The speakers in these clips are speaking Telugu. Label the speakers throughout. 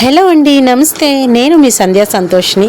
Speaker 1: హలో అండి నమస్తే. నేను మీ సంధ్యా సంతోష్ని.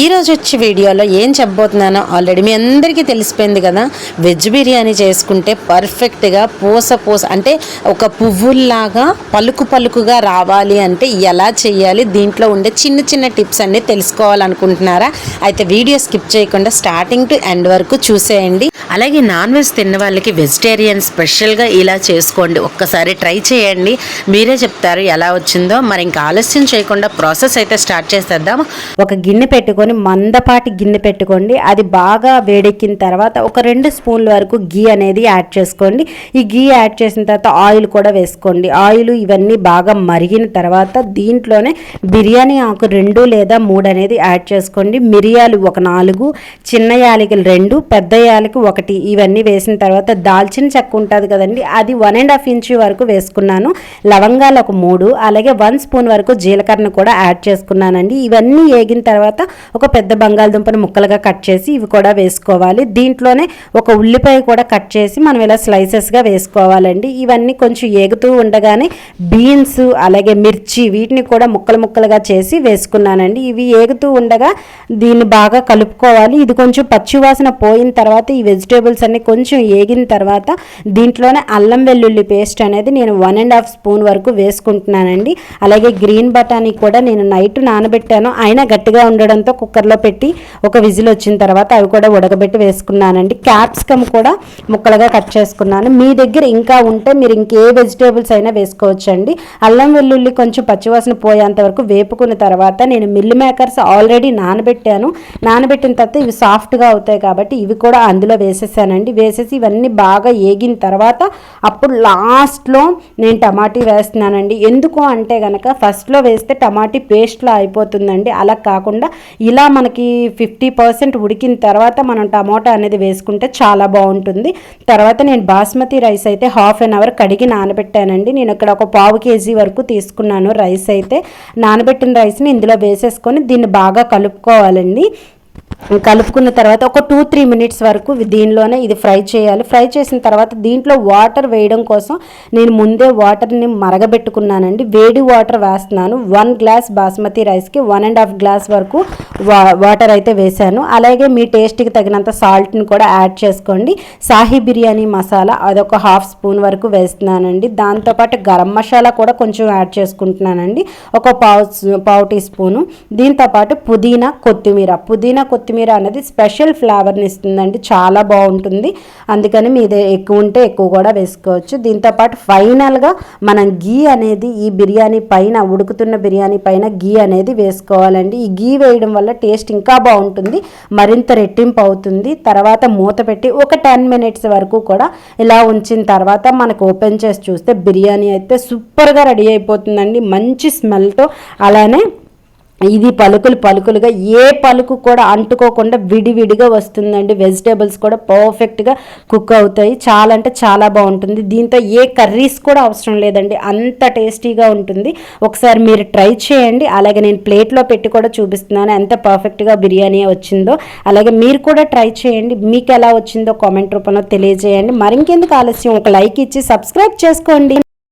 Speaker 1: ఈరోజు వచ్చే వీడియోలో ఏం చెప్పబోతున్నానో ఆల్రెడీ మీ అందరికీ తెలిసిపోయింది కదా. వెజ్ బిర్యానీ చేసుకుంటే పర్ఫెక్ట్గా పూస పూస అంటే ఒక పువ్వుల్లాగా పలుకు పలుకుగా రావాలి అంటే ఎలా చేయాలి దీంట్లో ఉండే చిన్న చిన్న టిప్స్ అన్నీ తెలుసుకోవాలనుకుంటున్నారా? అయితే వీడియో స్కిప్ చేయకుండా స్టార్టింగ్ టు ఎండ్ వరకు చూసేయండి. అలాగే నాన్ వెజ్ తిన్న వాళ్ళకి వెజిటేరియన్ స్పెషల్గా ఇలా చేసుకోండి. ఒక్కసారి ట్రై చేయండి. మీరే చెప్తారు ఎలా వచ్చిందో. మరి ఇంకా ఆలస్యం చేయకుండా ప్రాసెస్ అయితే స్టార్ట్ చేసేద్దాం.
Speaker 2: ఒక గిన్నె పెట్టుకొని మందపాటి గిన్నె పెట్టుకోండి. అది బాగా వేడెక్కిన తర్వాత ఒక రెండు స్పూన్ల వరకు గీ అనేది యాడ్ చేసుకోండి. ఈ గీ యాడ్ చేసిన తర్వాత ఆయిల్ కూడా వేసుకోండి. ఆయిల్ ఇవన్నీ బాగా మరిగిన తర్వాత దీంట్లోనే బిర్యానీ ఆకు రెండు లేదా మూడు అనేది యాడ్ చేసుకోండి. మిరియాలు ఒక నాలుగు చిన్న యాలకులు రెండు పెద్ద యాలకి ఒకటి. ఇవన్నీ వేసిన తర్వాత దాల్చిన చెక్క ఉంటుంది కదండి అది వన్ అండ్ హాఫ్ ఇంచ్ వరకు వేసుకున్నాను. లవంగాలు ఒక మూడు అలాగే వన్ స్పూన్ వరకు జీలకర్రను కూడా యాడ్ చేసుకున్నానండి. ఇవన్నీ వేగిన తర్వాత ఒక పెద్ద బంగాళదుంపను ముక్కలుగా కట్ చేసి ఇవి కూడా వేసుకోవాలి. దీంట్లోనే ఒక ఉల్లిపాయ కూడా కట్ చేసి మనం ఇలా స్లైసెస్గా వేసుకోవాలండి. ఇవన్నీ కొంచెం ఏగుతూ ఉండగానే బీన్స్ అలాగే మిర్చి వీటిని కూడా ముక్కలు ముక్కలుగా చేసి వేసుకున్నానండి. ఇవి ఏగుతూ ఉండగా దీన్ని బాగా కలుపుకోవాలి. ఇది కొంచెం పచ్చివాసన పోయిన తర్వాత ఈ వెజిటేబుల్స్ అన్ని కొంచెం ఏగిన తర్వాత దీంట్లోనే అల్లం వెల్లుల్లి పేస్ట్ అనేది నేను వన్ అండ్ హాఫ్ స్పూన్ వరకు వేసుకుంటున్నానండి. అలాగే గ్రీన్ బఠానీ కూడా నేను నైట్ నానబెట్టాను. అయినా గట్టిగా ఉండడంతో కుక్కర్లో పెట్టి ఒక విజిల్ వచ్చిన తర్వాత అవి కూడా ఉడకబెట్టి వేసుకున్నానండి. క్యాప్సికమ్ కూడా ముక్కలుగా కట్ చేసుకున్నాను. మీ దగ్గర ఇంకా ఉంటే మీరు ఇంకే వెజిటేబుల్స్ అయినా వేసుకోవచ్చండి. అల్లం వెల్లుల్లి కొంచెం పచ్చివాసన పోయేంత వరకు వేపుకున్న తర్వాత నేను మిల్ మేకర్స్ ఆల్రెడీ నానబెట్టాను. నానబెట్టిన తర్వాత ఇవి సాఫ్ట్గా అవుతాయి కాబట్టి ఇవి కూడా అందులో వేసేసానండి. వేసేసి ఇవన్నీ బాగా ఏగిన తర్వాత అప్పుడు లాస్ట్లో నేను టమాటీ వేస్తున్నానండి. ఎందుకు అంటే కనుక ఫస్ట్లో వేసి వేస్తే టమాటీ పేస్ట్లో అయిపోతుందండి. అలా కాకుండా ఇలా మనకి ఫిఫ్టీ పర్సెంట్ ఉడికిన తర్వాత మనం టమాటా అనేది వేసుకుంటే చాలా బాగుంటుంది. తర్వాత నేను బాస్మతి రైస్ అయితే హాఫ్ అన్ అవర్ కడిగి నానబెట్టానండి. నేను ఇక్కడ ఒక పావు కేజీ వరకు తీసుకున్నాను రైస్ అయితే. నానబెట్టిన రైస్ని ఇందులో వేసేసుకొని దీన్ని బాగా కలుపుకోవాలండి. కలుపుకున్న తర్వాత ఒక టూ త్రీ మినిట్స్ వరకు దీనిలోనే ఇది ఫ్రై చేయాలి. ఫ్రై చేసిన తర్వాత దీంట్లో వాటర్ వేయడం కోసం నేను ముందే వాటర్ని మరగబెట్టుకున్నానండి. వేడి వాటర్ వేస్తున్నాను. వన్ గ్లాస్ బాస్మతి రైస్కి వన్ అండ్ హాఫ్ గ్లాస్ వరకు వా వాటర్ అయితే వేశాను అలాగే మీ టేస్ట్కి తగినంత సాల్ట్ని కూడా యాడ్ చేసుకోండి. సాహీ బిర్యానీ మసాలా అదొక హాఫ్ స్పూన్ వరకు వేస్తున్నానండి. దాంతోపాటు గరం మసాలా కూడా కొంచెం యాడ్ చేసుకుంటున్నానండి. ఒక పావు పావు టీ స్పూను. దీంతోపాటు పుదీనా కొత్తిమీర. పుదీనా కొత్తిమీర కొత్తిమీర అనేది స్పెషల్ ఫ్లేవర్ని ఇస్తుందండి. చాలా బాగుంటుంది. అందుకని మీద ఎక్కువ ఉంటే ఎక్కువ కూడా వేసుకోవచ్చు. దీంతోపాటు ఫైనల్గా మనం గీ అనేది ఈ బిర్యానీ పైన ఉడుకుతున్న బిర్యానీ పైన గీ అనేది వేసుకోవాలండి. ఈ గీ వేయడం వల్ల టేస్ట్ ఇంకా బాగుంటుంది. మరింత రెట్టింపు అవుతుంది. తర్వాత మూత పెట్టి ఒక టెన్ మినిట్స్ వరకు కూడా ఇలా ఉంచిన తర్వాత మనకు ఓపెన్ చేసి చూస్తే బిర్యానీ అయితే సూపర్గా రెడీ అయిపోతుందండి. మంచి స్మెల్తో అలానే ఇది పలుకులు పలుకులుగా ఏ పలుకు కూడా అంటుకోకుండా విడివిడిగా వస్తుందండి. వెజిటేబుల్స్ కూడా పర్ఫెక్ట్గా కుక్ అవుతాయి. చాలా అంటే చాలా బాగుంటుంది. దీంతో ఏ కర్రీస్ కూడా అవసరం లేదండి. అంత టేస్టీగా ఉంటుంది. ఒకసారి మీరు ట్రై చేయండి. అలాగే నేను ప్లేట్లో పెట్టి కూడా చూపిస్తున్నాను. ఎంత పర్ఫెక్ట్గా బిర్యానీ వచ్చిందో. అలాగే మీరు కూడా ట్రై చేయండి. మీకు ఎలా వచ్చిందో కామెంట్ రూపంలో తెలియజేయండి. మరింకెందుకు ఆలస్యం? ఒక లైక్ ఇచ్చి సబ్స్క్రైబ్ చేసుకోండి.